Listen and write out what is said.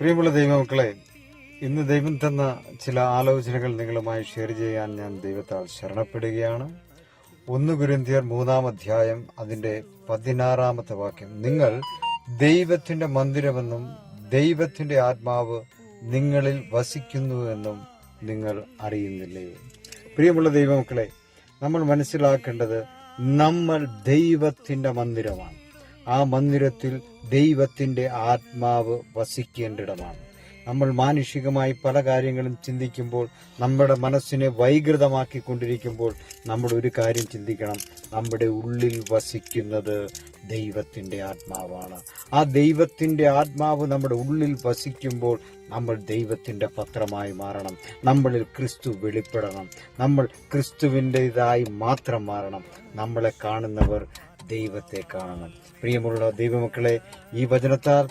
പ്രിയമുള്ള ദൈവമക്കളെ ഇന്ന് ദൈവം തന്ന ചില ആലോചനകൾ നിങ്ങളുമായി ഷെയർ ചെയ്യാൻ ഞാൻ ദൈവത്താൽ ശരണപ്പെടുകയാണ്. ഒന്ന് ഗുരുന്തിയർ മൂന്നാം അധ്യായം അതിന്റെ പതിനാറാമത്തെ വാക്യം. നിങ്ങൾ ദൈവത്തിന്റെ മന്ദിരമെന്നും ദൈവത്തിന്റെ ആത്മാവ് നിങ്ങളിൽ വസിക്കുന്നുവെന്നും നിങ്ങൾ അറിയുന്നില്ലേ? പ്രിയമുള്ള ദൈവമക്കളെ നമ്മൾ മനസ്സിലാക്കേണ്ടത് നമ്മൾ ദൈവത്തിന്റെ മന്ദിരമാണ്. ആ മന്ദിരത്തിൽ ദൈവത്തിന്റെ ആത്മാവ് വസിക്കേണ്ടിടമാണ്. നമ്മൾ മാനുഷികമായി പല കാര്യങ്ങളും ചിന്തിക്കുമ്പോൾ നമ്മുടെ മനസ്സിനെ വൈകൃതമാക്കിക്കൊണ്ടിരിക്കുമ്പോൾ നമ്മൾ ഒരു കാര്യം ചിന്തിക്കണം. നമ്മുടെ ഉള്ളിൽ വസിക്കുന്നത് ദൈവത്തിന്റെ ആത്മാവാണ്. ആ ദൈവത്തിന്റെ ആത്മാവ് നമ്മുടെ ഉള്ളിൽ വസിക്കുമ്പോൾ നമ്മൾ ദൈവത്തിന്റെ പത്രമായി മാറണം. നമ്മളിൽ ക്രിസ്തു വെളിപ്പെടണം. നമ്മൾ ക്രിസ്തുവിന്റെതായി മാത്രം മാറണം. നമ്മളെ കാണുന്നവർ ദൈവത്തെ കാണണം. പ്രിയമുള്ള ദൈവമക്കളെ ഈ വചനത്താൽ